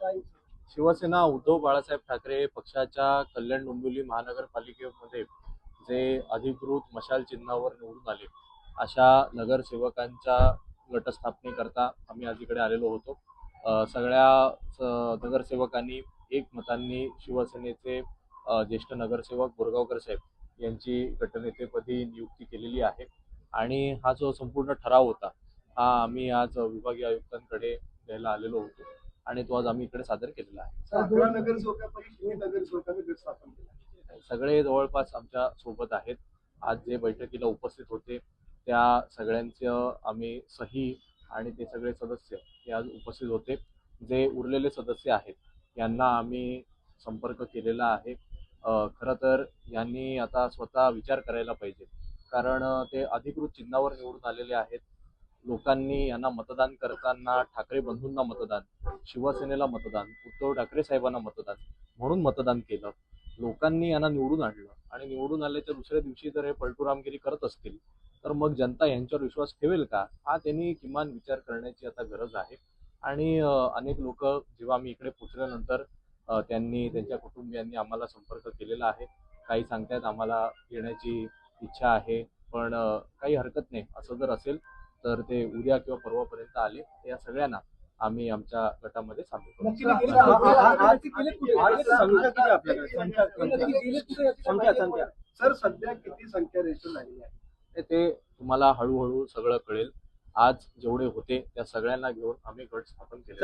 काय? शिवसेना उद्धव बाळासाहेब ठाकरे पक्षाच्या कल्याण डोंबिवली महानगरपालिकेमध्ये जे अधिकृत मशाल चिन्हावर निवडून आले. अशा नगरसेवकांच्या गटस्थापनेकरता आम्ही आज इकडे आलेलो होतो. सगळ्या नगरसेवकांनी एक मतांनी शिवसेनेचे ज्येष्ठ नगरसेवक बोरगावकर साहेब यांची गटनेतेपदी नियुक्ती केलेली आहे. आणि हा जो संपूर्ण ठराव होता हा आम्ही आज विभागीय आयुक्तांकडे द्यायला आलेलो होतो. आणि तो आज आम्ही इकडे सादर केलेला आहे. सगळे जवळपास आमच्यासोबत आहेत. आज जे बैठकीला उपस्थित होते त्या सगळ्यांचं आम्ही सही आणि ते सगळे सदस्य हे आज उपस्थित होते. जे उरलेले सदस्य आहेत यांना आम्ही संपर्क केलेला आहे. खरं तर यांनी आता स्वतः विचार करायला पाहिजे. कारण ते अधिकृत चिन्हावर निवडून आलेले आहेत. लोकांनी यांना मतदान करताना ठाकरे बंधूंना मतदान शिवसेनेला मतदान उद्धव ठाकरे साहेबांना मतदान म्हणून मतदान केलं. लोकांनी यांना निवडून आणलं आणि निवडून आल्याच्या दुसऱ्या दिवशी जर हे पलटूरामगिरी करत असतील तर मग जनता यांच्यावर विश्वास ठेवेल का? हा त्यांनी किमान विचार करण्याची आता गरज आहे. आणि अनेक लोक जेव्हा आम्ही इकडे पोचल्यानंतर त्यांनी त्यांच्या कुटुंबियांनी आम्हाला संपर्क केलेला आहे. काही सांगतायत आम्हाला येण्याची इच्छा आहे पण काही हरकत नाही. असं जर असेल तर ते उद्या किंवा परवापर्यंत आले या सगळ्यांना आम्ही आमच्या गटामध्ये सामील करू. सर सध्या किती संख्या रेशन आहे? ते- ते तुम्हाला हळूहळू सगळं कळेल. आज जेवढे होते त्या सगळ्यांना घेऊन आम्ही गट स्थापन केले